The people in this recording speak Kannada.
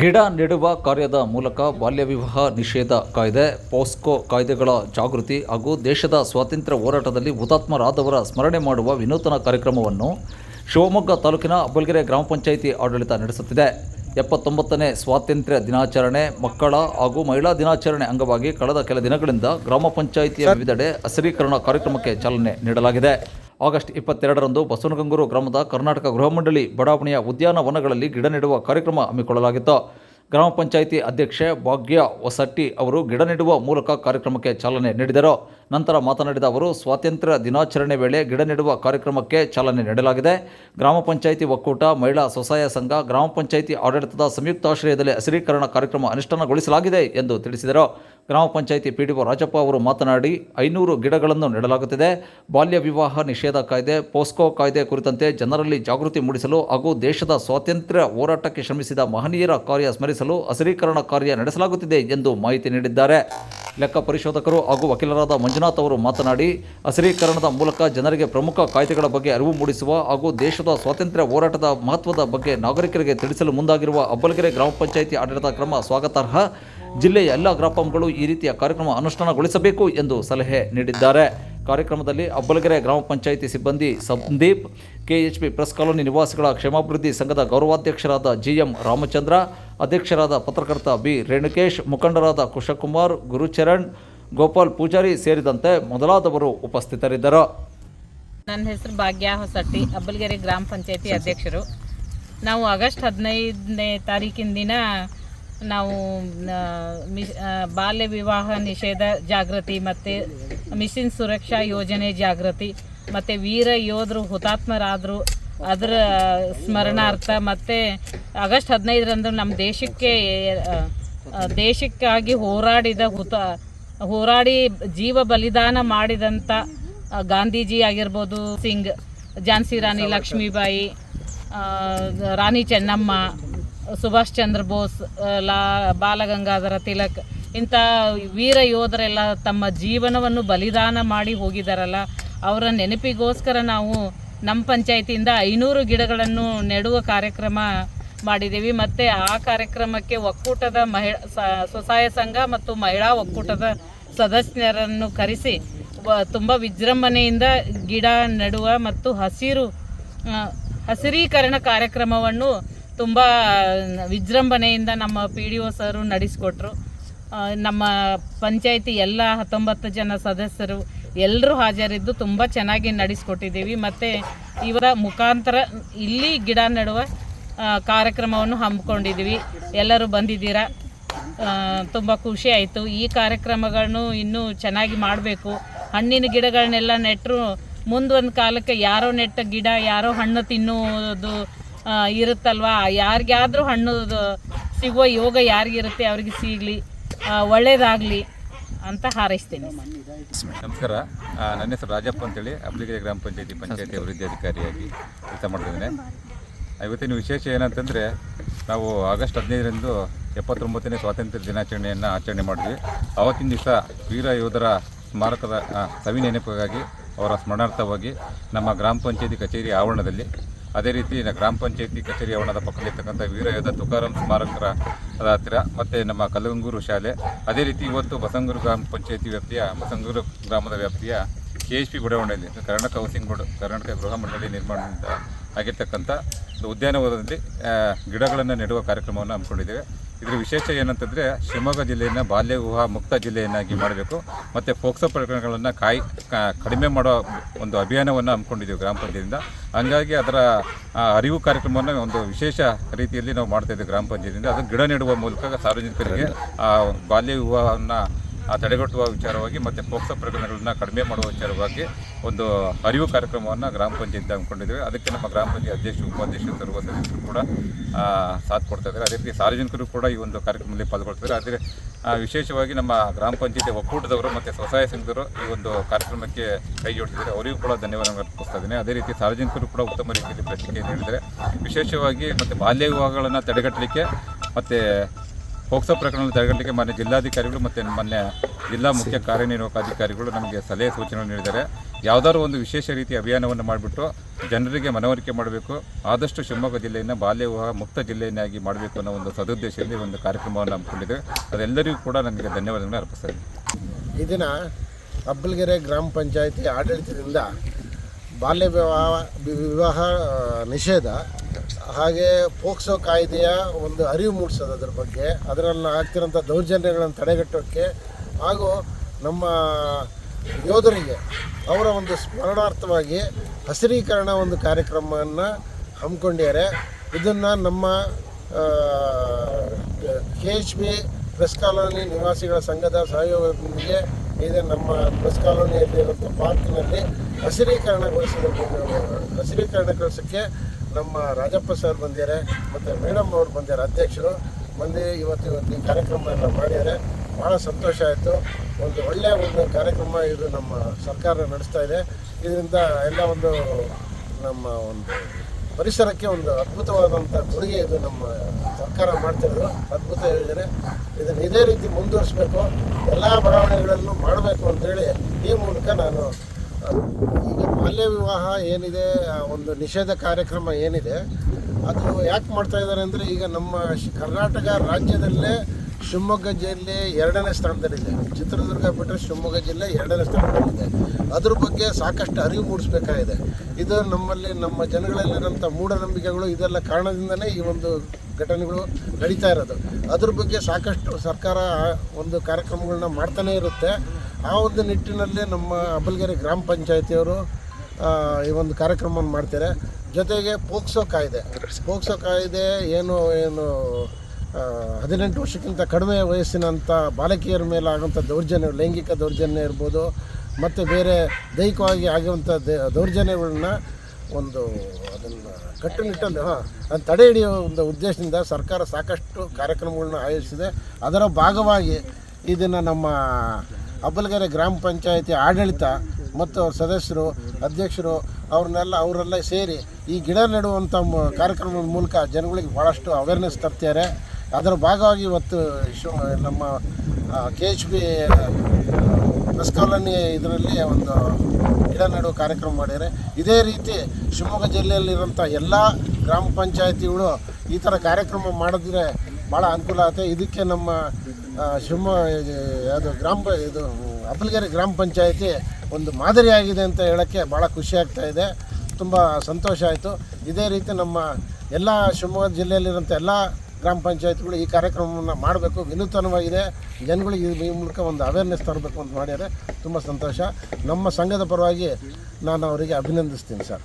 ಗಿಡ ನೆಡುವ ಕಾರ್ಯದ ಮೂಲಕ ಬಾಲ್ಯ ವಿವಾಹ ನಿಷೇಧ ಕಾಯ್ದೆ, ಪೋಸ್ಕೋ ಕಾಯ್ದೆಗಳ ಜಾಗೃತಿ ಹಾಗೂ ದೇಶದ ಸ್ವಾತಂತ್ರ್ಯ ಹೋರಾಟದಲ್ಲಿ ಹುತಾತ್ಮರಾದವರ ಸ್ಮರಣೆ ಮಾಡುವ ವಿನೂತನ ಕಾರ್ಯಕ್ರಮವನ್ನು ಶಿವಮೊಗ್ಗ ತಾಲೂಕಿನ ಅಬ್ಬಲ್ಗೆರೆ ಗ್ರಾಮ ಪಂಚಾಯಿತಿ ಆಡಳಿತ ನಡೆಸುತ್ತಿದೆ. ಎಪ್ಪತ್ತೊಂಬತ್ತನೇ ಸ್ವಾತಂತ್ರ್ಯ ದಿನಾಚರಣೆ ಮಕ್ಕಳ ಹಾಗೂ ಮಹಿಳಾ ದಿನಾಚರಣೆ ಅಂಗವಾಗಿ ಕಳೆದ ಕೆಲ ದಿನಗಳಿಂದ ಗ್ರಾಮ ಪಂಚಾಯಿತಿಯ ವಿವಿಧೆಡೆ ಹಸಿರೀಕರಣ ಕಾರ್ಯಕ್ರಮಕ್ಕೆ ಚಾಲನೆ ನೀಡಲಾಗಿದೆ. ಆಗಸ್ಟ್ ಇಪ್ಪತ್ತೆರಡರಂದು ಬಸವನಗಂಗೂರು ಗ್ರಾಮದ ಕರ್ನಾಟಕ ಗೃಹ ಮಂಡಳಿ ಬಡಾವಣೆಯ ಉದ್ಯಾನವನಗಳಲ್ಲಿ ಗಿಡ ನೆಡುವ ಕಾರ್ಯಕ್ರಮ ಹಮ್ಮಿಕೊಳ್ಳಲಾಗಿತ್ತು. ಗ್ರಾಮ ಪಂಚಾಯಿತಿ ಅಧ್ಯಕ್ಷೆ ಭಾಗ್ಯ ಹೊಸಟ್ಟಿ ಅವರು ಗಿಡ ನೆಡುವ ಮೂಲಕ ಕಾರ್ಯಕ್ರಮಕ್ಕೆ ಚಾಲನೆ ನೀಡಿದರು. ನಂತರ ಮಾತನಾಡಿದ ಅವರು, ಸ್ವಾತಂತ್ರ್ಯ ದಿನಾಚರಣೆ ವೇಳೆ ಗಿಡ ನೆಡುವ ಕಾರ್ಯಕ್ರಮಕ್ಕೆ ಚಾಲನೆ ನೀಡಲಾಗಿದೆ. ಗ್ರಾಮ ಪಂಚಾಯಿತಿ ಒಕ್ಕೂಟ, ಮಹಿಳಾ ಸ್ವಸಹಾಯ ಸಂಘ, ಗ್ರಾಮ ಪಂಚಾಯಿತಿ ಆಡಳಿತದ ಸಂಯುಕ್ತಾಶ್ರಯದಲ್ಲಿ ಹಸಿರೀಕರಣ ಕಾರ್ಯಕ್ರಮ ಅನುಷ್ಠಾನಗೊಳಿಸಲಾಗಿದೆ ಎಂದು ತಿಳಿಸಿದರು. ಗ್ರಾಮ ಪಂಚಾಯಿತಿ ಪಿ ಡಿ ರಾಜಪ್ಪ ಅವರು ಮಾತನಾಡಿ, ಐನೂರು ಗಿಡಗಳನ್ನು ನೆಡಲಾಗುತ್ತಿದೆ. ಬಾಲ್ಯ ವಿವಾಹ ನಿಷೇಧ ಕಾಯ್ದೆ, ಪೋಸ್ಕೋ ಕಾಯ್ದೆ ಕುರಿತಂತೆ ಜನರಲ್ಲಿ ಜಾಗೃತಿ ಮೂಡಿಸಲು ಹಾಗೂ ದೇಶದ ಸ್ವಾತಂತ್ರ್ಯ ಹೋರಾಟಕ್ಕೆ ಶ್ರಮಿಸಿದ ಮಹನೀಯರ ಕಾರ್ಯ ಸ್ಮರಿಸಲು ಹಸಿರೀಕರಣ ಕಾರ್ಯ ನಡೆಸಲಾಗುತ್ತಿದೆ ಎಂದು ಮಾಹಿತಿ ನೀಡಿದ್ದಾರೆ. ಲೆಕ್ಕ ಪರಿಶೋಧಕರು ಹಾಗೂ ವಕೀಲರಾದ ಮಂಜುನಾಥ್ ಅವರು ಮಾತನಾಡಿ, ಹಸಿರೀಕರಣದ ಮೂಲಕ ಜನರಿಗೆ ಪ್ರಮುಖ ಕಾಯ್ದೆಗಳ ಬಗ್ಗೆ ಅರಿವು ಮೂಡಿಸುವ ಹಾಗೂ ದೇಶದ ಸ್ವಾತಂತ್ರ್ಯ ಹೋರಾಟದ ಮಹತ್ವದ ಬಗ್ಗೆ ನಾಗರಿಕರಿಗೆ ತಿಳಿಸಲು ಮುಂದಾಗಿರುವ ಅಬ್ಬಲಗೆರೆ ಗ್ರಾಮ ಪಂಚಾಯಿತಿ ಆಡಳಿತ ಕ್ರಮ ಸ್ವಾಗತಾರ್ಹ. ಜಿಲ್ಲೆಯ ಎಲ್ಲ ಗ್ರಾಪಂಗಳು ಈ ರೀತಿಯ ಕಾರ್ಯಕ್ರಮ ಅನುಷ್ಠಾನಗೊಳಿಸಬೇಕು ಎಂದು ಸಲಹೆ ನೀಡಿದ್ದಾರೆ. ಕಾರ್ಯಕ್ರಮದಲ್ಲಿ ಅಬ್ಬಲಗೆರೆ ಗ್ರಾಮ ಪಂಚಾಯಿತಿ ಸಿಬ್ಬಂದಿ ಸಂದೀಪ್, ಕೆಎಚ್ಪಿ ಪ್ರೆಸ್ ಕಾಲೋನಿ ನಿವಾಸಿಗಳ ಕ್ಷೇಮಾಭಿವೃದ್ಧಿ ಸಂಘದ ಗೌರವಾಧ್ಯಕ್ಷರಾದ ಜಿಎಂ ರಾಮಚಂದ್ರ ಅಧ್ಯಕ್ಷರಾದ ಪತ್ರಕರ್ತ ಬಿ. ರೇಣುಕೇಶ್ ಮುಖಂಡರಾದ ಕುಶಕುಮಾರ್ ಗುರುಚರಣ್ ಗೋಪಾಲ್ ಪೂಜಾರಿ ಸೇರಿದಂತೆ ಮೊದಲಾದವರು ಉಪಸ್ಥಿತರಿದ್ದರು. ನನ್ನ ಹೆಸರು ಭಾಗ್ಯ ಹೊಸಟ್ಟಿ ಅಬ್ಬಲಗೆರೆ ಗ್ರಾಮ ಪಂಚಾಯತಿ ಅಧ್ಯಕ್ಷರು. ನಾವು ಆಗಸ್ಟ್ ಹದಿನೈದನೇ ತಾರೀಕಿನ ದಿನ ನಾವು ಬಾಲ್ಯ ವಿವಾಹ ನಿಷೇಧ ಜಾಗೃತಿ ಮತ್ತು ಮಿಷಿನ್ ಸುರಕ್ಷಾ ಯೋಜನೆ ಜಾಗೃತಿ ಮತ್ತು ವೀರ ಯೋಧರು ಹುತಾತ್ಮರಾದರು ಅದರ ಸ್ಮರಣಾರ್ಥ ಮತ್ತು ಆಗಸ್ಟ್ ಹದಿನೈದರಂದು ನಮ್ಮ ದೇಶಕ್ಕೆ ದೇಶಕ್ಕಾಗಿ ಹೋರಾಡಿದ ಹುತ, ಹೋರಾಡಿ ಜೀವ ಬಲಿದಾನ ಮಾಡಿದಂಥ ಗಾಂಧೀಜಿ ಆಗಿರ್ಬೋದು, ಸಿಂಗ್, ಝಾನ್ಸಿ ರಾಣಿ ಲಕ್ಷ್ಮೀಬಾಯಿ ರಾಣಿ ಚೆನ್ನಮ್ಮ, ಸುಭಾಷ್ ಚಂದ್ರ ಬೋಸ್ ಲಾ, ಬಾಲಗಂಗಾಧರ ತಿಲಕ್, ಇಂಥ ವೀರ ಯೋಧರೆಲ್ಲ ತಮ್ಮ ಜೀವನವನ್ನು ಬಲಿದಾನ ಮಾಡಿ ಹೋಗಿದ್ದಾರಲ್ಲ ಅವರ ನೆನಪಿಗೋಸ್ಕರ ನಾವು ನಮ್ಮ ಪಂಚಾಯತಿಯಿಂದ ಐನೂರು ಗಿಡಗಳನ್ನು ನೆಡುವ ಕಾರ್ಯಕ್ರಮ ಮಾಡಿದ್ದೀವಿ ಮತ್ತು ಆ ಕಾರ್ಯಕ್ರಮಕ್ಕೆ ಒಕ್ಕೂಟದ ಮಹಿಳಾ ಸ್ವಸಹಾಯ ಸಂಘ ಮತ್ತು ಮಹಿಳಾ ಒಕ್ಕೂಟದ ಸದಸ್ಯರನ್ನು ಕರೆಸಿ ತುಂಬ ವಿಜೃಂಭಣೆಯಿಂದ ಗಿಡ ನೆಡುವ ಮತ್ತು ಹಸಿರು ಹಸಿರೀಕರಣ ಕಾರ್ಯಕ್ರಮವನ್ನು ತುಂಬ ವಿಜೃಂಭಣೆಯಿಂದ ನಮ್ಮ ಪಿ ಡಿ ಒ ಸರು ನಡೆಸಿಕೊಟ್ರು. ನಮ್ಮ ಪಂಚಾಯಿತಿ ಎಲ್ಲ ಹತ್ತೊಂಬತ್ತು ಜನ ಸದಸ್ಯರು ಎಲ್ಲರೂ ಹಾಜರಿದ್ದು ತುಂಬ ಚೆನ್ನಾಗಿ ನಡೆಸ್ಕೊಟ್ಟಿದ್ದೀವಿ. ಮತ್ತು ಇವರ ಮುಖಾಂತರ ಇಲ್ಲಿ ಗಿಡ ನೆಡುವ ಕಾರ್ಯಕ್ರಮವನ್ನು ಹಮ್ಮಿಕೊಂಡಿದ್ದೀವಿ. ಎಲ್ಲರೂ ಬಂದಿದ್ದೀರಾ? ತುಂಬ ಖುಷಿ ಆಯಿತು. ಈ ಕಾರ್ಯಕ್ರಮಗಳನ್ನು ಇನ್ನೂ ಚೆನ್ನಾಗಿ ಮಾಡಬೇಕು. ಹಣ್ಣಿನ ಗಿಡಗಳನ್ನೆಲ್ಲ ನೆಟ್ಟರು ಮುಂದೊಂದು ಕಾಲಕ್ಕೆ ಯಾರೋ ನೆಟ್ಟ ಗಿಡ, ಯಾರೋ ಹಣ್ಣು ತಿನ್ನುವುದು ಇರುತ್ತಲ್ವಾ? ಯಾರಿಗಾದ್ರೂ ಹಣ್ಣು ಸಿಗುವ ಯೋಗ ಯಾರಿಗಿರುತ್ತೆ? ಅವ್ರಿಗೆ ಸಿಗಲಿ. ಒಳ್ಳೇದಾಗಲಿ. ಅಂತ ಹಾರೈಸ್ತೇನೆ. ನಮಸ್ಕಾರ. ನನ್ನ ಹೆಸರು ರಾಜಪ್ಪ ಅಂತೇಳಿ. ಅಬ್ಲಿಗೆರೆ ಗ್ರಾಮ ಪಂಚಾಯತಿ ಪಂಚಾಯತಿ ಅಭಿವೃದ್ಧಿ ಅಧಿಕಾರಿಯಾಗಿ ಕೆಲಸ ಮಾಡ್ತಿದ್ದೇನೆ ಇವತ್ತಿನ ವಿಶೇಷ ಏನಂತಂದರೆ, ನಾವು ಆಗಸ್ಟ್ ಹದಿನೈದರಂದು ಎಪ್ಪತ್ತೊಂಬತ್ತನೇ ಸ್ವಾತಂತ್ರ್ಯ ದಿನಾಚರಣೆಯನ್ನು ಆಚರಣೆ ಮಾಡಿದ್ವಿ. ಆವತ್ತಿನ ದಿವಸ ವೀರ ಯೋಧರ ಸ್ಮಾರಕದ ಸವಿ ನೆನಪಿಗಾಗಿ ಅವರ ಸ್ಮರಣಾರ್ಥವಾಗಿ ನಮ್ಮ ಗ್ರಾಮ ಪಂಚಾಯತಿ ಕಚೇರಿ ಆವರಣದಲ್ಲಿ ಅದೇ ರೀತಿ ಗ್ರಾಮ ಪಂಚಾಯತಿ ಕಚೇರಿ ಆವರಣದ ಪಕ್ಕದಲ್ಲಿರ್ತಕ್ಕಂಥ ವೀರಯೋಧ ತುಕಾರಾಮ್ ಸ್ಮಾರಕರ ಹತ್ತಿರ ಮತ್ತು ನಮ್ಮ ಕಲ್ಲಂಗೂರು ಶಾಲೆ. ಅದೇ ರೀತಿ ಇವತ್ತು ಬಸಂಗೂರು ಗ್ರಾಮ ಪಂಚಾಯತಿ ವ್ಯಾಪ್ತಿಯ, ಬಸಂಗೂರು ಗ್ರಾಮದ ವ್ಯಾಪ್ತಿಯ ಕೆ ಎಚ್ ಪಿ ಬಡಾವಣೆಯಲ್ಲಿ ಕರ್ನಾಟಕ ಹೌಸಿಂಗ್ ಬೋರ್ಡ್, ಕರ್ನಾಟಕ ಗೃಹ ಮಂಡಳಿ ನಿರ್ಮಾಣದಿಂದ ಆಗಿರ್ತಕ್ಕಂಥ ಉದ್ಯಾನವನದಲ್ಲಿ ಗಿಡಗಳನ್ನು ನೆಡುವ ಕಾರ್ಯಕ್ರಮವನ್ನು ಹಮ್ಮಿಕೊಂಡಿದ್ದೇವೆ. ಇದರ ವಿಶೇಷ ಏನಂತಂದರೆ, ಶಿವಮೊಗ್ಗ ಜಿಲ್ಲೆಯನ್ನು ಬಾಲ್ಯ ವಿವಾಹ ಮುಕ್ತ ಜಿಲ್ಲೆಯನ್ನಾಗಿ ಮಾಡಬೇಕು. ಮತ್ತು ಫೋಕ್ಸೋ ಪ್ರಕರಣಗಳನ್ನು ಕಾಯಿ ಕಡಿಮೆ ಮಾಡೋ ಒಂದು ಅಭಿಯಾನವನ್ನು ಹಮ್ಮಿಕೊಂಡಿದ್ದೀವಿ ಗ್ರಾಮ ಪಂಚಾಯತಿಯಿಂದ. ಹಂಗಾಗಿ ಅದರ ಅರಿವು ಕಾರ್ಯಕ್ರಮವನ್ನು ಒಂದು ವಿಶೇಷ ರೀತಿಯಲ್ಲಿ ನಾವು ಮಾಡ್ತಾ ಇದ್ದೀವಿ ಗ್ರಾಮ ಪಂಚಾಯತಿಯಿಂದ. ಅದು ಗಿಡ ನೆಡುವ ಮೂಲಕ ಸಾರ್ವಜನಿಕರಿಗೆ ಬಾಲ್ಯ ವಿವಾಹವನ್ನು ಆ ತಡೆಗಟ್ಟುವ ವಿಚಾರವಾಗಿ ಮತ್ತು ಪೋಕ್ಸೋ ಪ್ರಕರಣಗಳನ್ನ ಕಡಿಮೆ ಮಾಡುವ ವಿಚಾರವಾಗಿ ಒಂದು ಅರಿವು ಕಾರ್ಯಕ್ರಮವನ್ನು ಗ್ರಾಮ ಪಂಚಾಯತ್ ಹಮ್ಮಿಕೊಂಡಿದ್ದೇವೆ. ಅದಕ್ಕೆ ನಮ್ಮ ಗ್ರಾಮ ಪಂಚಾಯತ್ ಅಧ್ಯಕ್ಷ, ಉಪಾಧ್ಯಕ್ಷರು, ಸರ್ವ ಸದಸ್ಯರು ಕೂಡ ಸಾಥ್ ಕೊಡ್ತಾ ಇದ್ದಾರೆ. ಅದೇ ರೀತಿ ಸಾರ್ವಜನಿಕರು ಕೂಡ ಈ ಒಂದು ಕಾರ್ಯಕ್ರಮದಲ್ಲಿ ಪಾಲ್ಗೊಳ್ತಿದ್ದಾರೆ. ಆದರೆ ವಿಶೇಷವಾಗಿ ನಮ್ಮ ಗ್ರಾಮ ಪಂಚಾಯತಿ ಒಕ್ಕೂಟದವರು ಮತ್ತು ಸ್ವಸಹಾಯ ಸಂಘದವರು ಈ ಒಂದು ಕಾರ್ಯಕ್ರಮಕ್ಕೆ ಕೈ ಜೋಡಿಸಿದ್ದಾರೆ. ಅವರಿಗೂ ಕೂಡ ಧನ್ಯವಾದ ಅರ್ಪಿಸ್ತಾ ಇದ್ದೇನೆ ಅದೇ ರೀತಿ ಸಾರ್ವಜನಿಕರು ಕೂಡ ಉತ್ತಮ ರೀತಿಯಲ್ಲಿ ಪ್ರತಿಕ್ರಿಯೆ ನೀಡಿದ್ದಾರೆ ವಿಶೇಷವಾಗಿ ಮತ್ತು ಬಾಲ್ಯ ವಿವಾಹಗಳನ್ನು ತಡೆಗಟ್ಟಲಿಕ್ಕೆ ಮತ್ತು ಪೋಕ್ಸೋ ಪ್ರಕರಣ ತಡೆಗಟ್ಟಲಿಕ್ಕೆ ಮಾನ್ಯ ಜಿಲ್ಲಾಧಿಕಾರಿಗಳು ಮತ್ತು ಮಾನ್ಯ ಜಿಲ್ಲಾ ಮುಖ್ಯ ಕಾರ್ಯನಿರ್ವಾಹಕ ಅಧಿಕಾರಿಗಳು ನಮಗೆ ಸಲಹೆ ಸೂಚನೆ ನೀಡಿದ್ದಾರೆ. ಯಾವುದಾದ್ರು ಒಂದು ವಿಶೇಷ ರೀತಿಯ ಅಭಿಯಾನವನ್ನು ಮಾಡಿಬಿಟ್ಟು ಜನರಿಗೆ ಮನವರಿಕೆ ಮಾಡಬೇಕು. ಆದಷ್ಟು ಶಿವಮೊಗ್ಗ ಜಿಲ್ಲೆಯನ್ನು ಬಾಲ್ಯ ವಿವಾಹ ಮುಕ್ತ ಜಿಲ್ಲೆಯನ್ನಾಗಿ ಮಾಡಬೇಕು ಅನ್ನೋ ಒಂದು ಸದುದ್ದೇಶದಲ್ಲಿ ಒಂದು ಕಾರ್ಯಕ್ರಮವನ್ನು ಹಮ್ಮಿಕೊಂಡಿದ್ದೇವೆ. ಅದೆಲ್ಲರಿಗೂ ಕೂಡ ನನಗೆ ಧನ್ಯವಾದಗಳನ್ನು ಅರ್ಪಿಸ್ತಾರೆ ಈ ದಿನ ಅಬ್ಬಲ್ಗೆರೆ ಗ್ರಾಮ ಪಂಚಾಯಿತಿ ಆಡಳಿತದಿಂದ ಬಾಲ್ಯ ವಿವಾಹ ವಿವಾಹ ನಿಷೇಧ ಹಾಗೆ ಪೋಕ್ಸೋ ಕಾಯ್ದೆಯ ಒಂದು ಅರಿವು ಮೂಡಿಸೋದು ಅದ್ರ ಬಗ್ಗೆ. ಅದರಲ್ಲಿ ಆಗ್ತಿರೋಂಥ ದೌರ್ಜನ್ಯಗಳನ್ನು ತಡೆಗಟ್ಟೋಕ್ಕೆ ಹಾಗೂ ನಮ್ಮ ಯೋಧರಿಗೆ ಅವರ ಒಂದು ಸ್ಮರಣಾರ್ಥವಾಗಿ ಹಸಿರೀಕರಣ ಒಂದು ಕಾರ್ಯಕ್ರಮವನ್ನು ಹಮ್ಮಿಕೊಂಡಿದ್ದಾರೆ. ಇದನ್ನು ನಮ್ಮ K H B press colony ನಿವಾಸಿಗಳ ಸಂಘದ ಸಹಯೋಗದೊಂದಿಗೆ ಇದೆ. ನಮ್ಮ ಪ್ರೆಸ್ ಕಾಲೋನಿಯಲ್ಲಿರುವಂಥ ಪಾರ್ಕ್ನಲ್ಲಿ ಹಸಿರೀಕರಣ ಹಸಿರೀಕರಣಗೊಳಿಸೋಕ್ಕೆ ನಮ್ಮ ರಾಜಪ್ಪ ಸರ್ ಬಂದಿದ್ದಾರೆ, ಮತ್ತು ಮೇಡಮ್ ಅವ್ರು ಬಂದಿದ್ದಾರೆ, ಅಧ್ಯಕ್ಷರು ಬಂದು ಇವತ್ತು ಇವತ್ತು ಈ ಕಾರ್ಯಕ್ರಮ ಎಲ್ಲ ಮಾಡಿದ್ದಾರೆ. ಭಾಳ ಸಂತೋಷ ಆಯಿತು. ಒಂದು ಒಳ್ಳೆಯ ಒಂದು ಕಾರ್ಯಕ್ರಮ ಇದು ನಮ್ಮ ಸರ್ಕಾರ ನಡೆಸ್ತಾ ಇದೆ. ಇದರಿಂದ ಎಲ್ಲ ಒಂದು ನಮ್ಮ ಒಂದು ಪರಿಸರಕ್ಕೆ ಒಂದು ಅದ್ಭುತವಾದಂಥ ಕೊಡುಗೆ ಇದು ನಮ್ಮ ಸರ್ಕಾರ ಮಾಡ್ತಿರೋದು. ಅದ್ಭುತ ಹೇಳಿದರೆ ಇದನ್ನು ಇದೇ ರೀತಿ ಮುಂದುವರಿಸಬೇಕು. ಎಲ್ಲ ಬಡಾವಣೆಗಳನ್ನು ಮಾಡಬೇಕು ಅಂತೇಳಿ ಈ ಮೂಲಕ ನಾನು ಈಗ ಬಾಲ್ಯ ವಿವಾಹ ಏನಿದೆ ಒಂದು ನಿಷೇಧ ಕಾರ್ಯಕ್ರಮ ಏನಿದೆ, ಅದು ಯಾಕೆ ಮಾಡ್ತಾ ಇದ್ದಾರೆ ಅಂದರೆ ಈಗ ನಮ್ಮ ಕರ್ನಾಟಕ ರಾಜ್ಯದಲ್ಲೇ ಶಿವಮೊಗ್ಗ ಜಿಲ್ಲೆ ಎರಡನೇ ಸ್ಥಾನದಲ್ಲಿದೆ. ಚಿತ್ರದುರ್ಗ ಬಿಟ್ಟರೆ ಶಿವಮೊಗ್ಗ ಜಿಲ್ಲೆ ಎರಡನೇ ಸ್ಥಾನದಲ್ಲಿದೆ. ಅದ್ರ ಬಗ್ಗೆ ಸಾಕಷ್ಟು ಅರಿವು ಮೂಡಿಸ್ಬೇಕಾಗಿದೆ. ಇದು ನಮ್ಮಲ್ಲಿ ನಮ್ಮ ಜನಗಳಲ್ಲಿರೋಂಥ ಮೂಢನಂಬಿಕೆಗಳು ಇದೆಲ್ಲ ಕಾರಣದಿಂದಲೇ ಈ ಒಂದು ಘಟನೆಗಳು ನಡೀತಾ ಇರೋದು. ಅದ್ರ ಬಗ್ಗೆ ಸಾಕಷ್ಟು ಸರ್ಕಾರ ಒಂದು ಕಾರ್ಯಕ್ರಮಗಳನ್ನ ಮಾಡ್ತಾನೇ ಇರುತ್ತೆ. ಆ ಒಂದು ನಿಟ್ಟಿನಲ್ಲಿ ನಮ್ಮ ಅಬಲ್ಗೆರೆ ಗ್ರಾಮ ಪಂಚಾಯತಿಯವರು ಈ ಒಂದು ಕಾರ್ಯಕ್ರಮವನ್ನು ಮಾಡ್ತಾರೆ. ಜೊತೆಗೆ ಪೋಕ್ಸೋ ಕಾಯ್ದೆ. ಪೋಕ್ಸೋ ಕಾಯ್ದೆ ಏನು ಏನು ಹದಿನೆಂಟು ವರ್ಷಕ್ಕಿಂತ ಕಡಿಮೆ ವಯಸ್ಸಿನಂಥ ಬಾಲಕಿಯರ ಮೇಲೆ ಆಗುವಂಥ ದೌರ್ಜನ್ಯ, ಲೈಂಗಿಕ ದೌರ್ಜನ್ಯ ಇರ್ಬೋದು, ಮತ್ತು ಬೇರೆ ದೈಹಿಕವಾಗಿ ಆಗುವಂಥ ದೌರ್ಜನ್ಯಗಳನ್ನ ಒಂದು ಅದನ್ನು ಕಟ್ಟುನಿಟ್ಟಲ್ಲಿ, ಹಾಂ, ಅದನ್ನು ತಡೆ ಹಿಡಿಯೋ ಒಂದು ಉದ್ದೇಶದಿಂದ ಸರ್ಕಾರ ಸಾಕಷ್ಟು ಕಾರ್ಯಕ್ರಮಗಳನ್ನ ಆಯೋಜಿಸಿದೆ. ಅದರ ಭಾಗವಾಗಿ ಇದನ್ನು ನಮ್ಮ ಅಬ್ಬಲಗೆರೆ ಗ್ರಾಮ ಪಂಚಾಯಿತಿ ಆಡಳಿತ ಮತ್ತು ಅವ್ರ ಸದಸ್ಯರು, ಅಧ್ಯಕ್ಷರು, ಅವ್ರನ್ನೆಲ್ಲ ಅವರೆಲ್ಲ ಸೇರಿ ಈ ಗಿಡ ನೆಡುವಂಥ ಕಾರ್ಯಕ್ರಮದ ಮೂಲಕ ಜನಗಳಿಗೆ ಭಾಳಷ್ಟು ಅವೇರ್ನೆಸ್ ತರ್ತಾರೆ ಅದರ ಭಾಗವಾಗಿ ಇವತ್ತು ನಮ್ಮ K H B press colony ಇದರಲ್ಲಿ ಒಂದು ಗಿಡ ನೆಡುವ ಕಾರ್ಯಕ್ರಮ ಮಾಡ್ಯಾರೆ ಇದೇ ರೀತಿ ಶಿವಮೊಗ್ಗ ಜಿಲ್ಲೆಯಲ್ಲಿರುವಂಥ ಎಲ್ಲ ಗ್ರಾಮ ಪಂಚಾಯತಿಗಳು ಈ ಥರ ಕಾರ್ಯಕ್ರಮ ಮಾಡಿದ್ರೆ ಭಾಳ ಅನುಕೂಲ ಆಗುತ್ತೆ. ಇದಕ್ಕೆ ನಮ್ಮ ಶಿವಮೊಗ್ಗ ಯಾವುದು ಗ್ರಾಮ ಇದು ಅಬ್ಬಲಗೆರೆ ಗ್ರಾಮ ಪಂಚಾಯಿತಿ ಒಂದು ಮಾದರಿಯಾಗಿದೆ ಅಂತ ಹೇಳೋಕ್ಕೆ ಭಾಳ ಖುಷಿ ಆಗ್ತಾ ಇದೆ. ತುಂಬ ಸಂತೋಷ ಆಯಿತು. ಇದೇ ರೀತಿ ನಮ್ಮ ಎಲ್ಲ ಶಿವಮೊಗ್ಗ ಜಿಲ್ಲೆಯಲ್ಲಿರುವಂಥ ಎಲ್ಲ ಗ್ರಾಮ ಪಂಚಾಯತ್ಗಳು ಈ ಕಾರ್ಯಕ್ರಮವನ್ನು ಮಾಡಬೇಕು. ವಿನೂತನವಾಗಿದೆ. ಜನಗಳಿಗೆ ಈ ಮೂಲಕ ಒಂದು ಅವೇರ್ನೆಸ್ ತರಬೇಕು ಅಂತ ಮಾಡಿದರೆ ತುಂಬ ಸಂತೋಷ. ನಮ್ಮ ಸಂಘದ ಪರವಾಗಿ ನಾನು ಅವರಿಗೆ ಅಭಿನಂದಿಸ್ತೀನಿ ಸರ್.